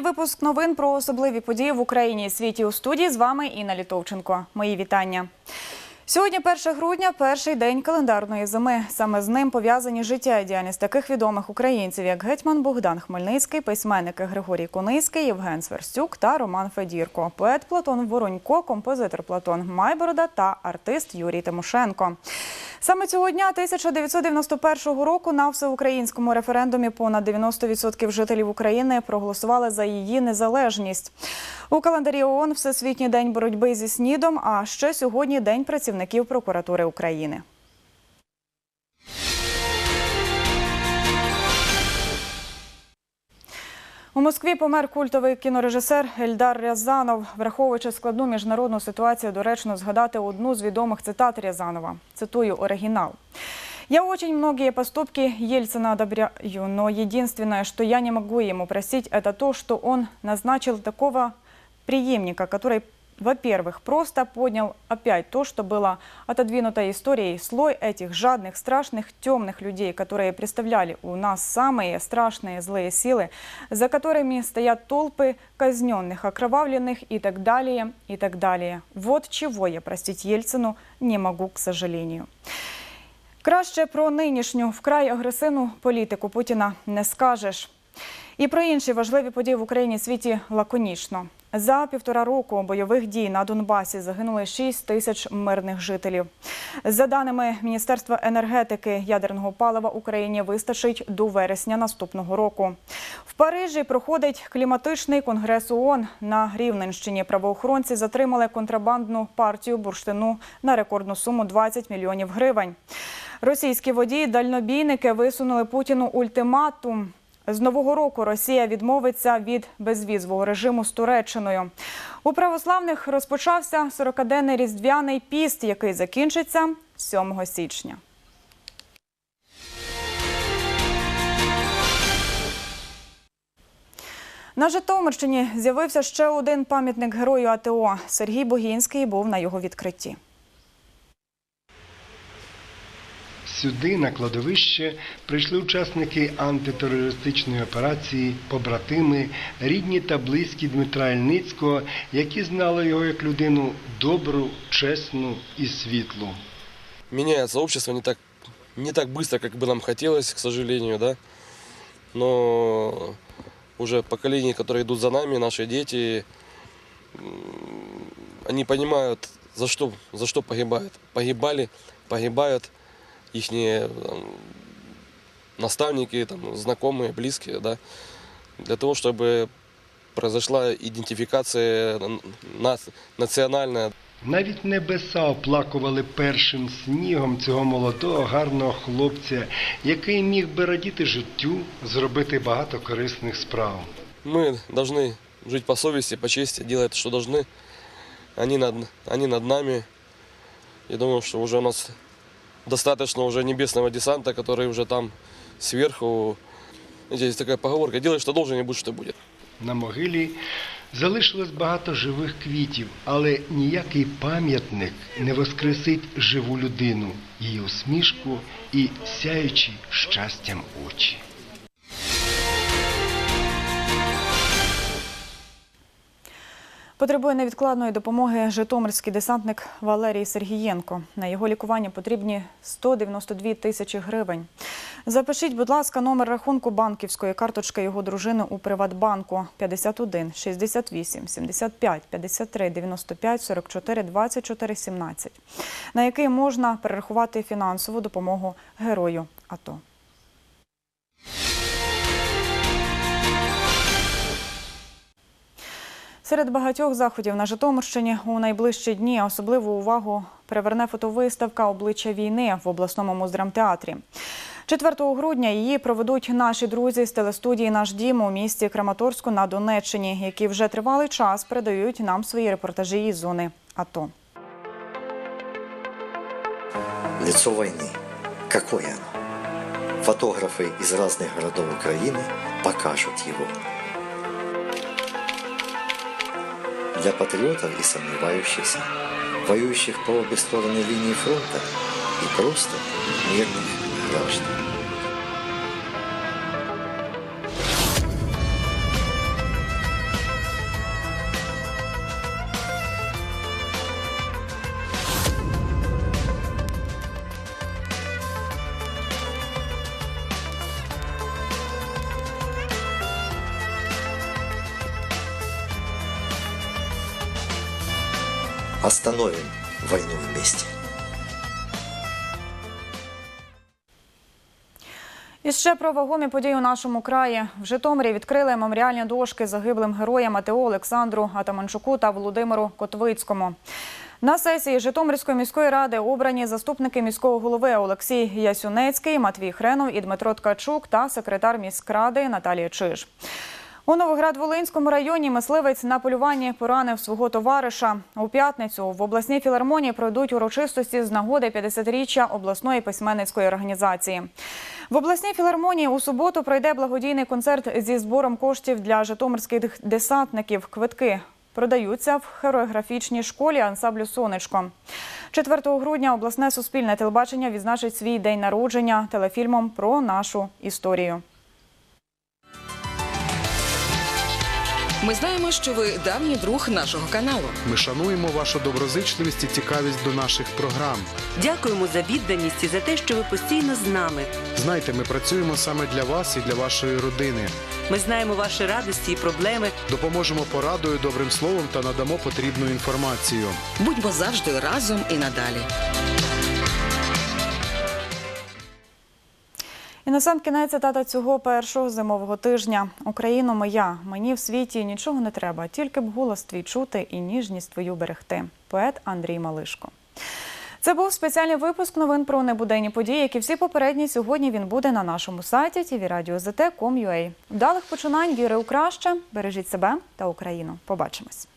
випуск новин про особливі події в Україні і світі у студії. З вами Інна Літовченко. Мої вітання. Сьогодні 1 грудня, перший день календарної зими. Саме з ним пов'язані життя і діяльність таких відомих українців, як гетьман Богдан Хмельницький, письменники Григорій Куницький, Євген Сверстюк та Роман Федірко, поет Платон Воронько, композитор Платон Майборода та артист Юрій Тимошенко. Саме цього дня 1991 року на всеукраїнському референдумі понад 90% жителів України проголосували за її незалежність. У календарі ООН Всесвітній день боротьби зі снідом. А ще сьогодні День працівників прокуратури України. У Москві помер культовий кінорежисер Ельдар Рязанов. Враховуючи складну міжнародну ситуацію, доречно згадати одну з відомих цитат Рязанова. Цитую оригінал. Я очень многие поступки Ельцина одобряю, но единственное, что я не могу ему просить, это то, что он назначил такого преемника, который, во-первых, просто поднял опять то, что было отодвинуто историей, слой этих жадных, страшных, темных людей, которые представляли у нас самые страшные злые силы, за которыми стоят толпы казненных, окровавленных и так далее, и так далее. Вот чего я простить Ельцину не могу, к сожалению. Краще про нинішню вкрай агресивну політику Путіна не скажеш. І про інші важливі події в Україні і світі лаконічно. За півтора року бойових дій на Донбасі загинули 6 тисяч мирних жителів. За даними Міністерства енергетики, ядерного палива Україні вистачить до вересня наступного року. В Парижі проходить кліматичний конгрес ООН. На Рівненщині правоохоронці затримали контрабандну партію бурштину на рекордну суму 20 мільйонів гривень. Російські водії дальнобійники висунули Путіну ультиматум. З нового року Росія відмовиться від безвізового режиму з Туреччиною. У православних розпочався 40-денний різдвяний піст, який закінчиться 7 січня. На Житомирщині з'явився ще один пам'ятник герою АТО. Сергій Богінський був на його відкритті. Сюди, на кладовище, прийшли учасники антитерористичної операції, побратими, рідні та близькі Дмитра Ільницького, які знали його як людину добру, чесну і світлу. меняется общество не так, не так быстро, как бы нам хотелось, к сожалению, да. Но уже поколения, которые идут за нами, наши дети, м, они понимают, за что, за что погибают. Погибали, погибают их наставники, там, знакомые, близкие, да, для того, чтобы произошла идентификация н- наци- национальная, Навіть небеса оплакували першим снігом цього молодого, гарного хлопця, який міг би радіти життю, зробити багато корисних справ. Мы должны жить по совести, по чести, делать, что должны. Они над, они над нами. Я думаю, что уже у нас достаточно уже небесного десанта, который уже там сверху. Знаете, такая поговорка, делай, что должен, не будь, что будет. На могилі залишилось багато живих квітів, але ніякий пам'ятник не воскресить живу людину, її усмішку і сяючі щастям очі. Потребує невідкладної допомоги житомирський десантник Валерій Сергієнко. На його лікування потрібні 192 тисячі гривень. Запишіть, будь ласка, номер рахунку банківської карточки його дружини у Приватбанку 51 68 75 53 95 44 24 17, на який можна перерахувати фінансову допомогу герою АТО. Серед багатьох заходів на Житомирщині у найближчі дні особливу увагу приверне фотовиставка обличчя війни в обласному муздрамтеатрі. 4 грудня її проведуть наші друзі з телестудії Наш дім у місті Краматорську на Донеччині, які вже тривалий час передають нам свої репортажі із зони АТО. Лицо войны. Какое оно? Фотографы из разных городов Украины покажут его. Для патриотов и сомневающихся, воюющих по обе стороны линии фронта и просто мирных граждан. Остановим войну вместе. І ще про вагомі події у нашому краї. В Житомирі відкрили меморіальні дошки загиблим героям АТО Олександру Атаманчуку та Володимиру Котвицькому. На сесії Житомирської міської ради обрані заступники міського голови Олексій Ясюнецький, Матвій Хренов і Дмитро Ткачук та секретар міськради Наталія Чиж. У Новоград-Волинському районі мисливець на полюванні поранив свого товариша. У п'ятницю в обласній філармонії пройдуть урочистості з нагоди 50-річчя обласної письменницької організації. В обласній філармонії у суботу пройде благодійний концерт зі збором коштів для житомирських десантників. Квитки продаються в хореографічній школі ансамблю Сонечко. 4 грудня обласне суспільне телебачення відзначить свій день народження телефільмом про нашу історію. Ми знаємо, що ви давній друг нашого каналу. Ми шануємо вашу доброзичливість і цікавість до наших програм. Дякуємо за відданість і за те, що ви постійно з нами. Знайте, ми працюємо саме для вас і для вашої родини. Ми знаємо ваші радості і проблеми. Допоможемо порадою, добрим словом та надамо потрібну інформацію. Будьмо завжди разом і надалі. І на сам кінець цитата цього першого зимового тижня. Україно моя, мені в світі нічого не треба, тільки б голос твій чути і ніжність твою берегти. Поет Андрій Малишко. Це був спеціальний випуск новин про небуденні події, які всі попередні сьогодні він буде на нашому сайті tvradio.zt.com.ua. Вдалих починань віри у краще. Бережіть себе та Україну. Побачимось.